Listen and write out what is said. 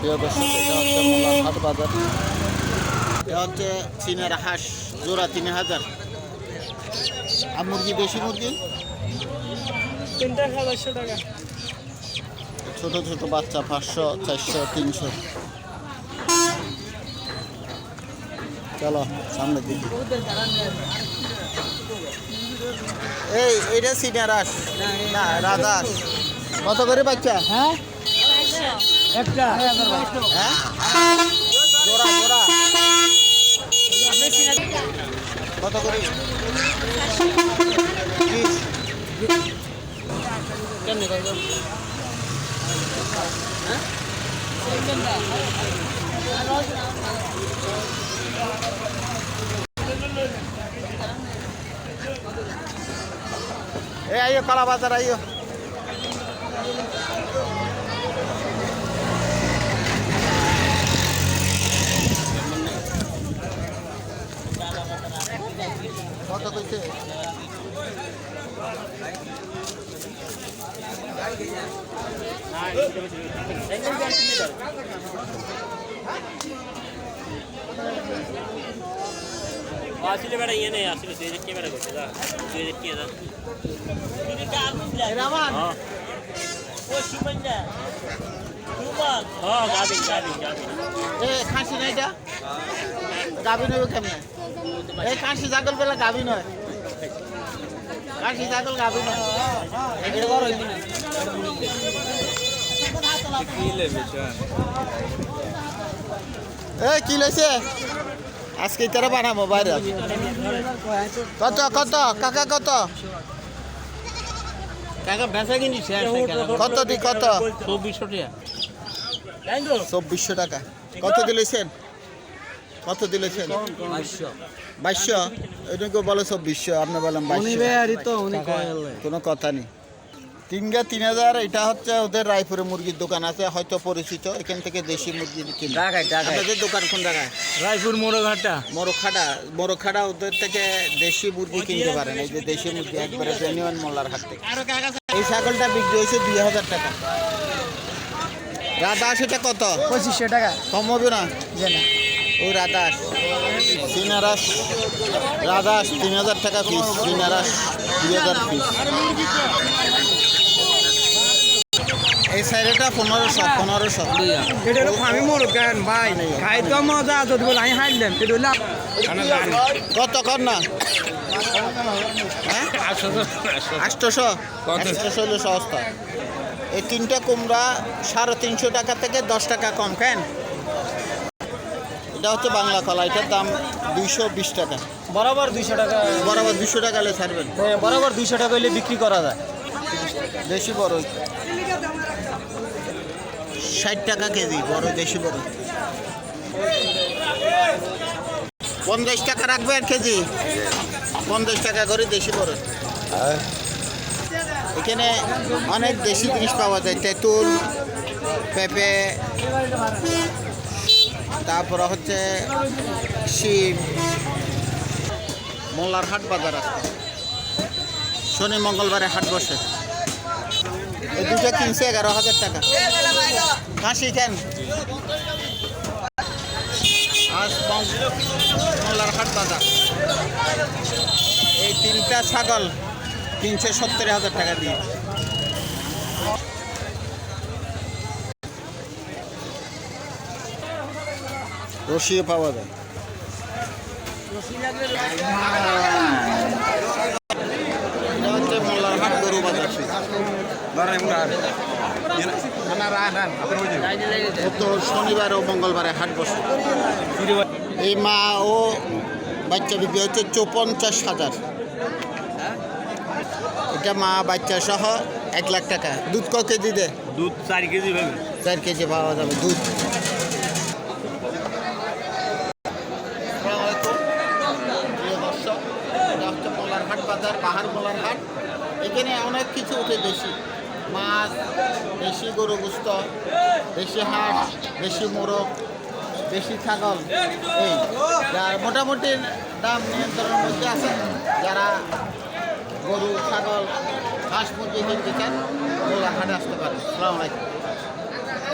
প্রিয় দর্শক এটা হচ্ছে মোল্লার বাজার। এটা হচ্ছে চীনের হাঁস জোড়া তিন হাজার। আর মুরগি দেশি মুরগি? তিনটা সাতাশশো টাকা। ছোট ছোট বাচ্চা পাঁচশো চারশো তিনশো। চলো সামনে দিকে। এই এটা সিনিয়র হাঁস। না হাঁস কত করে বাচ্চা? হ্যাঁ? একটা হ্যাঁ জোড়া জোড়া কত করে বিশ। কেমনি কত ए आइयो कला बाजार आइयो কত কইছে? আসলে বেড়া ইয়ে নেই আসলে তুই দেখে বেড়া করছে দা তুই দেখে দা রামান হ্যাঁ। হ্যাঁ যাবি যাবি যাবি এ খাসি না এটা? গাবি নয় কেমনে? এই খাসি ছাগল বেলা গাবি নয়। খাসি ছাগল গাবি নয়। এটা বড় হইবি না। এ কি লইছে আজকে তারা বানাবো বাইরে? কত কত? কাকা কত? টাকা বেচা কিনি কত দি কত? চব্বিশশো টাকা। চব্বিশশো টাকা। কত দিলেছেন কত দিলেছেন? বাইশশো। এটাকে বলে চব্বিশশো আপনি বলেন বাইশশো। তো উনি কয়লে। কোনো কথা নেই। তিনগা তিন হাজার এটা হচ্ছে ওদের রায়পুরে মুরগির দোকান আছে হয়তো পরিচিত এখান থেকে দেশি মুরগি কিনে। আপনাদের দোকান কোন জায়গায় রায়পুর মোড়ঘাটটা মোরখাডা মোরখাডা ওদের থেকে দেশি মুরগি কিনতে পারেন এই যে দেশি মুরগি একবারে জেনুয়ান মোল্লার হাট থেকে। এই ছাগলটা বিক্রি হয়েছে দুই হাজার টাকা। রাধা সেটা কত? পঁচিশশো টাকা। কম হবে না? ওই রাধাস। সিনারাস রাধাস তিন হাজার টাকা পিস সিনারাস দুই হাজার পিস এই সাইডটা পনেরোশো পনেরোশো। এটা হলো ফার্মি মোড় কেন? ভাই খাই তো মজা যদি বলে আমি হাইলাম এটা হলো কত কর না? হ্যাঁ? আটশোশো? আটশোশো হলো সস্তা। এই তিনটা কুমড়া সাড়ে তিনশো টাকা থেকে দশ টাকা কম কেন? এটা হচ্ছে বাংলা কলা এটার দাম দুইশো বিশ টাকা। বরাবর দুইশো টাকা। বরাবর দুশো টাকা হলে ছাড়বেন। হ্যাঁ, বরাবর দুইশো টাকা হলে বিক্রি করা যায়। দেশি বড় ষাট টাকা কেজি বড় দেশি বড় পঞ্চাশ টাকা রাখবে এক কেজি? পঞ্চাশ টাকা করে দেশি বড় এখানে অনেক দেশি জিনিস পাওয়া যায় তেঁতুল পেঁপে। তারপরে হচ্ছে শিম, মোল্লার হাট বাজার আছে। শনি, মঙ্গলবারে হাট বসে। এই দুটো এগারো হাজার টাকা। কাশি কেন? আজ মোল্লার হাট বাজার। এই তিনটা ছাগল তিনশো সত্তর হাজার টাকা দিয়ে। রশিও পাওয়া যায়। শনিবার ও মঙ্গলবারে হাট বসে। এই মা ও বাচ্চা বিক্রি হচ্ছে চৌপঞ্চাশ হাজার। এটা মা বাচ্চা সহ এক লাখ টাকা। দুধ ক কেজি দে দুধ চার কেজি চার কেজি পাওয়া যাবে দুধ প্রিয় দর্শক, এটা হচ্ছে মোল্লারহাট বাজার বাহার মোল্লারহাট এখানে অনেক কিছু উঠে দেশি। মাছ, দেশি গরু গুস্ত, দেশি হাঁস, দেশি মোরগ, দেশি ছাগল, এই, যার মোটামুটি দাম নিয়ন্ত্রণের মধ্যে আছে। যারা গরু, ছাগল, হাঁস মুরগি কিনতে চান মোল্লারহাটে আসতে পারে। আসসালামু আলাইকুম।